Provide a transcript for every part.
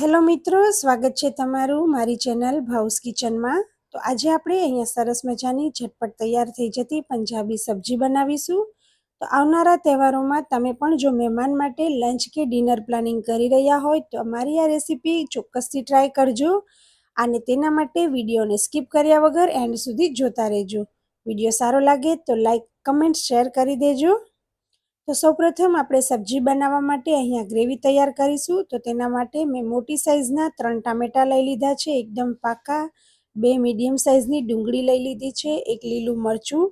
Hello મિત્રો, સ્વાગત છે તમારું મારી ચેનલ ભાઉસ કિચનમાં. તો આજે આપણે અહીંયા સરસ મજાની ઝટપટ તૈયાર થઈ જતી પંજાબી સબ્જી બનાવીશું. તો આવનારા તહેવારોમાં તમે પણ જો મહેમાન માટે લંચ કે ડિનર પ્લાનિંગ કરી રહ્યા હોય તો અમારી આ રેસીપી ચોક્કસથી ટ્રાય કરજો. અને તેના માટે વિડીયોને સ્કીપ કર્યા વગર એન્ડ સુધી જોતા રહેજો. વીડિયો સારો લાગે તો લાઈક, કમેન્ટ, શેર કરી દેજો. તો સૌપ્રથમ આપણે સબ્જી બનાવવા માટે અહીંયા ગ્રેવી તૈયાર કરીશું. તો તેના માટે મેં મોટી સાઇઝના ત્રણ ટામેટાં લઈ લીધા છે, એકદમ પાકા, બે મીડિયમ સાઇઝની ડુંગળી લઈ લીધી છે, એક લીલું મરચું,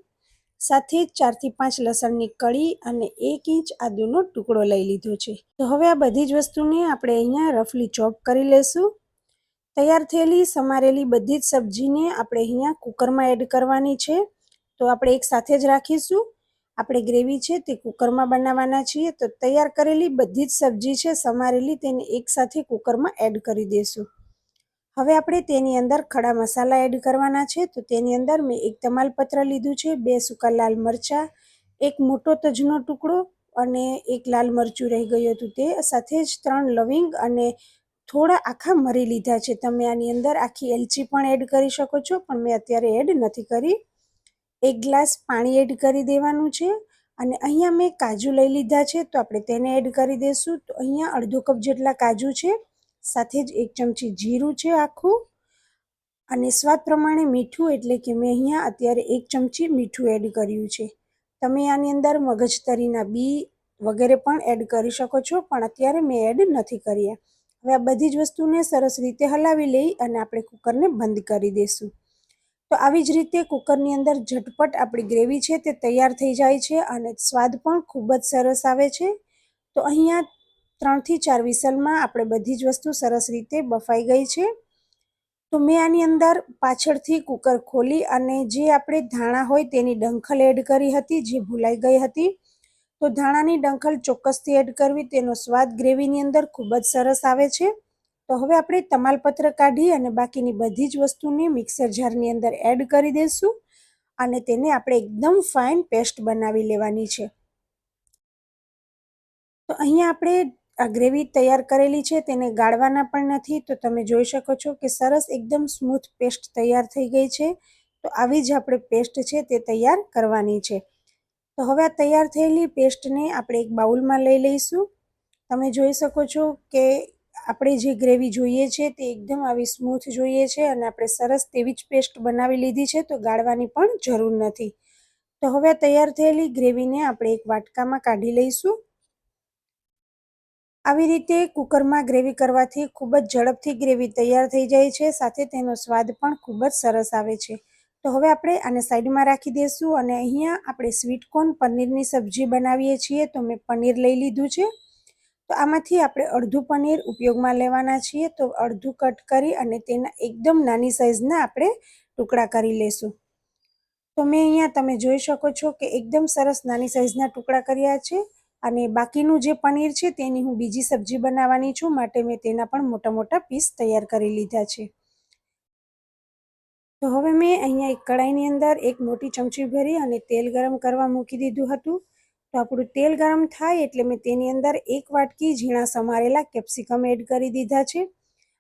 સાથે ચારથી પાંચ લસણની કળી અને એક ઇંચ આદુનો ટુકડો લઈ લીધો છે. તો હવે આ બધી જ વસ્તુને આપણે અહીંયા રફલી ચોપ કરી લેશું. તૈયાર થયેલી, સમારેલી બધી જ સબ્જીને આપણે અહીંયા કુકરમાં એડ કરવાની છે. તો આપણે એક સાથે જ રાખીશું. આપણે ગ્રેવી છે તે કુકરમાં બનાવવાના છીએ, તો તૈયાર કરેલી બધી જ સબ્જી છે, સમારેલી તેને એકસાથે કુકરમાં એડ કરી દઈશું હવે આપણે તેની અંદર ખડા મસાલા એડ કરવાના છે, તો તેની અંદર મેં એક તમાલપત્ર લીધું છે, બે સૂકા લાલ મરચાં, એક મોટો તજનો ટુકડો અને એક લાલ મરચું રહી ગયું હતું તે, સાથે જ ત્રણ લવિંગ અને થોડા આખા મરી લીધા છે. તમે આની અંદર આખી એલચી પણ એડ કરી શકો છો, પણ મેં અત્યારે એડ નથી કરી. એક ગ્લાસ પાણી એડ કરી દેવાનું છે અને અહીંયા મેં કાજુ લઈ લીધા છે, તો આપણે તેને એડ કરી દઈશું તો અહીંયા અડધો કપ જેટલા કાજુ છે, સાથે જ એક ચમચી જીરું છે આખું. અને સ્વાદ પ્રમાણે મીઠું, એટલે કે મેં અહીંયા અત્યારે એક ચમચી મીઠું એડ કર્યું છે. તમે આની અંદર મગજતરીના બી વગેરે પણ એડ કરી શકો છો, પણ અત્યારે મેં એડ નથી કર્યા. હવે આ બધી જ વસ્તુને સરસ રીતે હલાવી લઈ અને આપણે કુકરને બંધ કરી દઈશું તો આવી જ રીતે કુકરની અંદર ઝટપટ આપણી ગ્રેવી છે તે તૈયાર થઈ જાય છે અને સ્વાદ પણ ખૂબ જ સરસ આવે છે. તો અહીંયા ત્રણથી ચાર વિસલમાં આપણે બધી જ વસ્તુ સરસ રીતે બફાઈ ગઈ છે. તો મેં આની અંદર પાછળથી કુકર ખોલી અને જે આપણે ધાણા હોય તેની ડંખલ એડ કરી હતી, જે ભૂલાઈ ગઈ હતી. તો ધાણાની ડંખલ ચોક્કસથી એડ કરવી, તેનો સ્વાદ ગ્રેવીની અંદર ખૂબ જ સરસ આવે છે. તો હવે આપણે તમાલપત્ર કાઢી અને બાકીની બધી જ વસ્તુને મિક્સર જારની અંદર એડ કરી દઈશું અને તેને આપણે એકદમ ફાઇન પેસ્ટ બનાવી લેવાની છે. તો અહીંયા આપણે આ ગ્રેવી તૈયાર કરેલી છે, તેને ગાળવાના પણ નથી. તો તમે જોઈ શકો છો કે સરસ એકદમ સ્મૂથ પેસ્ટ તૈયાર થઈ ગઈ છે. તો આવી જ આપણે પેસ્ટ છે તે તૈયાર કરવાની છે. તો હવે આ તૈયાર થયેલી પેસ્ટને આપણે એક બાઉલમાં લઈ લઈશું. તમે જોઈ શકો છો કે આપણે જે ગ્રેવી જોઈએ છે તે એકદમ આવી સ્મૂથ જોઈએ છે અને આપણે સરસ તેવી જ પેસ્ટ બનાવી લીધી છે તો ગાળવાની પણ જરૂર નથી. તો હવે તૈયાર થયેલી ગ્રેવીને આપણે એક વાટકામાં કાઢી લઈશું. આવી રીતે કુકરમાં ગ્રેવી કરવાથી ખૂબ જ ઝડપથી ગ્રેવી તૈયાર થઈ જાય છે, સાથે તેનો સ્વાદ પણ ખૂબ જ સરસ આવે છે. તો હવે આપણે આને સાઈડમાં રાખી દઈશું અને અહીંયા આપણે સ્વીટકોર્ન પનીરની સબ્જી બનાવીએ છીએ તો મેં પનીર લઈ લીધું છે. તો આમાંથી આપણે અડધું પનીર ઉપયોગમાં લેવાના છીએ. તો અડધું કટ કરી અને તેના એકદમ નાની સાઇઝના આપણે ટુકડા કરી લેશું. તો મેં અહીંયા તમે જોઈ શકો છો કે એકદમ સરસ નાની સાઇઝના ટુકડા કર્યા છે અને બાકીનું જે પનીર છે તેની હું બીજી સબ્જી બનાવવાની છું માટે મેં તેના પણ મોટા મોટા પીસ તૈયાર કરી લીધા છે. તો હવે મેં અહીંયા એક કડાઈની અંદર એક મોટી ચમચી ભરી અને તેલ ગરમ કરવા મૂકી દીધું હતું. તો આપણું તેલ ગરમ થાય એટલે મેં તેની અંદર એક વાટકી ઝીણા સમારેલા કેપ્સિકમ એડ કરી દીધા છે.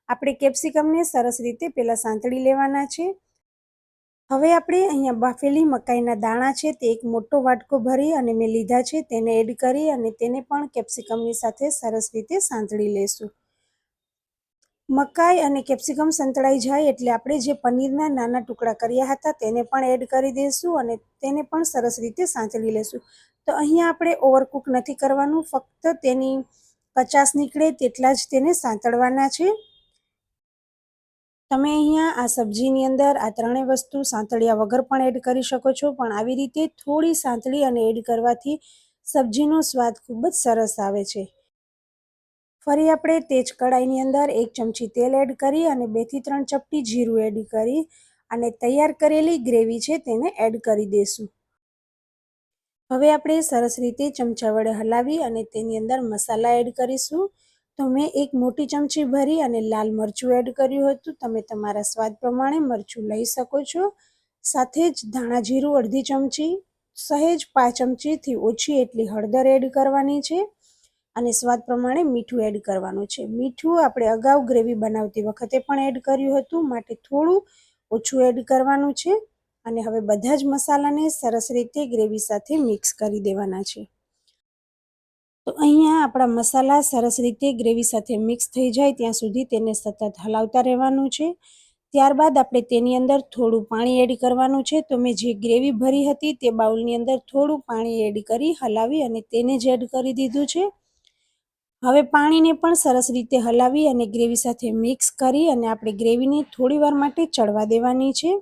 આપણે કેપ્સિકમને સરસ રીતે પહેલાં સાંતળી લેવાના છે. હવે આપણે અહીંયા બાફેલી મકાઈના દાણા છે તે એક મોટો વાટકો ભરી અને મેં લીધા છે તેને એડ કરી અને તેને પણ કેપ્સિકમની સાથે સરસ રીતે સાંતળી લેશું. મકાઈ અને કેપ્સિકમ સંતળાઈ જાય એટલે આપણે જે પનીરના નાના ટુકડા કર્યા હતા તેને પણ એડ કરી દઈશું અને તેને પણ સરસ રીતે સાંતળી લેશું. તો અહીંયા આપણે ઓવરકુક નથી કરવાનું, ફક્ત તેની કચાસ નીકળે તેટલા જ તેને સાંતળવાના છે. તમે અહીંયા આ સબ્જીની અંદર આ ત્રણેય વસ્તુ સાંતળ્યા વગર પણ એડ કરી શકો છો, પણ આવી રીતે થોડી સાંતળી અને એડ કરવાથી સબ્જીનો સ્વાદ ખૂબ જ સરસ આવે છે. ફરી આપણે તેજ કડાઈની અંદર એક ચમચી તેલ એડ કરી અને બેથી ત્રણ ચપટી જીરું એડ કરી અને તૈયાર કરેલી ગ્રેવી છે તેને એડ કરી દઈશું હવે આપણે સરસ રીતે ચમચા વડે હલાવી અને તેની અંદર મસાલા એડ કરીશું. તો મેં એક મોટી ચમચી ભરી અને લાલ મરચું એડ કર્યું હતું. તમે તમારા સ્વાદ પ્રમાણે મરચું લઈ શકો છો. સાથે જ ધાણા જીરું અડધી ચમચી, સહેજ પાંચ ચમચીથી ઓછી એટલી હળદર એડ કરવાની છે. અને સ્વાદ પ્રમાણે મીઠું એડ કરવાનું છે. મીઠું આપણે અગાઉ ગ્રેવી બનાવતી વખતે પણ એડ કર્યું હતું, માટે થોડું ઓછું એડ કરવાનું છે અને હવે બધા જ મસાલાને સરસ રીતે ગ્રેવી સાથે મિક્સ કરી દેવાના છે. તો અહીંયા આપણા મસાલા સરસ રીતે ગ્રેવી સાથે મિક્સ થઈ જાય, ત્યાં સુધી તેને સતત હલાવતા રહેવાનું છે. ત્યારબાદ આપણે તેની અંદર થોડું પાણી એડ કરવાનું છે. તો મેં જે ગ્રેવી ભરી હતી તે બાઉલની અંદર થોડું પાણી એડ કરી હલાવી અને તેને જ એડ કરી દીધું છે. હવે પાણીને પણ સરસ રીતે હલાવી અને ગ્રેવી સાથે મિક્સ કરી અને આપણે ગ્રેવીને થોડી વાર માટે ચડવા દેવાની છે.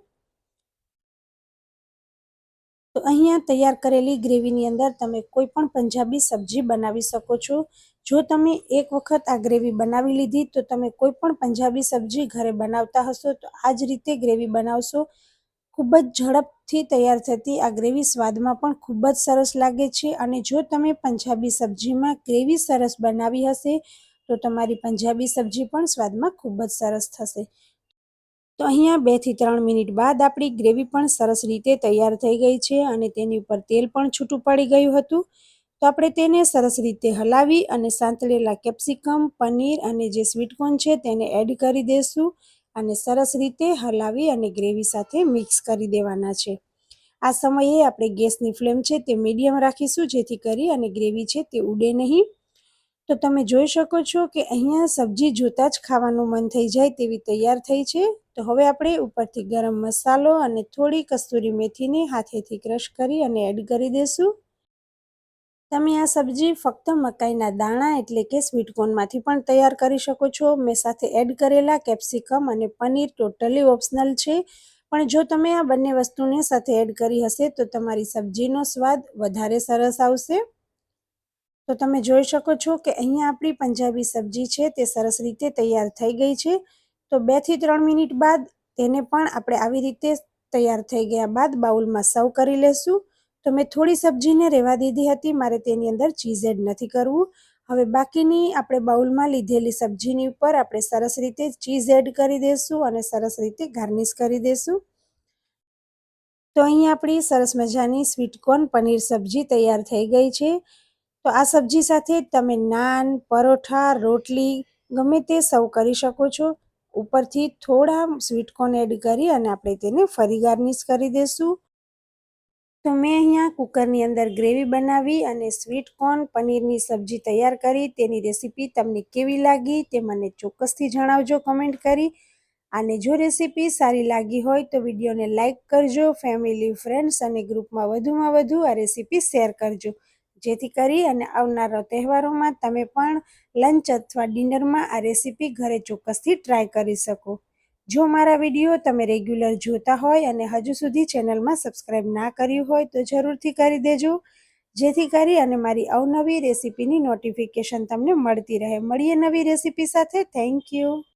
તો અહીંયા તૈયાર કરેલી ગ્રેવીની અંદર તમે કોઈ પણ પંજાબી સબ્જી બનાવી શકો છો. જો તમે એક વખત આ ગ્રેવી બનાવી લીધી તો તમે કોઈ પણ પંજાબી સબ્જી ઘરે બનાવતા હશો તો આ જ રીતે ગ્રેવી બનાવશો. ખૂબ જ ઝડપથી તૈયાર થતી આ ગ્રેવી સ્વાદમાં પણ ખૂબ જ સરસ લાગે છે અને જો તમે પંજાબી સબ્જીમાં ગ્રેવી સરસ બનાવી હશે, તો તમારી પંજાબી સબ્જી પણ સ્વાદમાં ખૂબ જ સરસ થશે. તો અહીંયા બેથી ત્રણ મિનિટ બાદ આપણી ગ્રેવી પણ સરસ રીતે તૈયાર થઈ ગઈ છે અને તેની ઉપર તેલ પણ છૂટું પડી ગયું હતું. તો આપણે તેને સરસ રીતે હલાવી અને સાંતળેલા કેપ્સિકમ, પનીર અને જે સ્વીટકોર્ન છે તેને એડ કરી દઈશું અને સરસ રીતે હલાવી અને ગ્રેવી સાથે મિક્સ કરી દેવાના છે. આ સમયે આપણે ગેસની ફ્લેમ છે તે મીડિયમ રાખીશું, જેથી કરી અને ગ્રેવી છે તે ઉડે નહીં. તો તમે જોઈ શકો છો કે અહીંયા સબ્જી જોતાં જ ખાવાનું મન થઈ જાય તેવી તૈયાર થઈ છે. તો હવે આપણે ઉપરથી ગરમ મસાલો અને થોડી કસ્તુરી મેથીને હાથેથી ક્રશ કરી અને એડ કરી દઈશું તમે આ સબ્જી ફક્ત મકાઈના દાણા એટલે કે સ્વીટકોર્નમાંથી પણ તૈયાર કરી શકો છો. મેં સાથે એડ કરેલા કેપ્સિકમ અને પનીર ટોટલી ઓપ્શનલ છે. પણ જો તમે આ બંને વસ્તુને સાથે એડ કરી હશે તો તમારી સબ્જીનો સ્વાદ વધારે સરસ આવશે. તો તમે જોઈ શકો છો કે અહીંયા આપણી પંજાબી સબ્જી છે તે સરસ રીતે તૈયાર થઈ ગઈ છે. તો બેથી ત્રણ મિનિટ બાદ તેને પણ આપણે આવી રીતે તૈયાર થઈ ગયા બાદ બાઉલમાં સર્વ કરી લેશું. તો મેં થોડી સબ્જીને રહેવા દીધી હતી, મારે તેની અંદર ચીઝ એડ નથી કરવું. હવે બાકીની આપણે બાઉલમાં લીધેલી સબ્જીની ઉપર આપણે સરસ રીતે ચીઝ એડ કરી દઈશું અને સરસ રીતે ગાર્નિશ કરી દઈશું તો અહીં આપણી સરસ મજાની સ્વીટકોર્ન પનીર સબ્જી તૈયાર થઈ ગઈ છે. તો આ સબ્જી સાથે તમે નાન, પરોઠા, રોટલી, ગમે તે સર્વ કરી શકો છો. ઉપરથી થોડા સ્વીટકોર્ન એડ કરી અને આપણે તેને ફરી ગાર્નિશ કરી દઈશું તો મેં અહીંયા કુકરની અંદર ગ્રેવી બનાવી અને સ્વીટ કોર્ન પનીરની સબ્જી તૈયાર કરી. તેની રેસીપી તમને કેવી લાગી તે મને ચોક્કસથી જણાવજો કમેન્ટ કરી. અને જો રેસીપી સારી લાગી હોય તો વિડીયોને લાઇક કરજો, ફેમિલી, ફ્રેન્ડ્સ અને ગ્રુપમાં વધુમાં વધુ આ રેસીપી શેર કરજો. જેથી કરી અને આવનારા તહેવારોમાં તમે પણ લંચ અથવા ડિનરમાં આ રેસીપી ઘરે ચોક્કસથી ટ્રાય કરી શકો. જો મારા વીડિયો તમે રેગ્યુલર જોતા હોય અને હજુ સુધી ચેનલમાં સબસ્ક્રાઈબ ના કર્યું હોય તો જરૂરથી કરી દેજો. જેથી કરી અને મારી અવનવી રેસીપીની નોટિફિકેશન તમને મળતી રહે. મળીએ નવી રેસીપી સાથે. Thank you.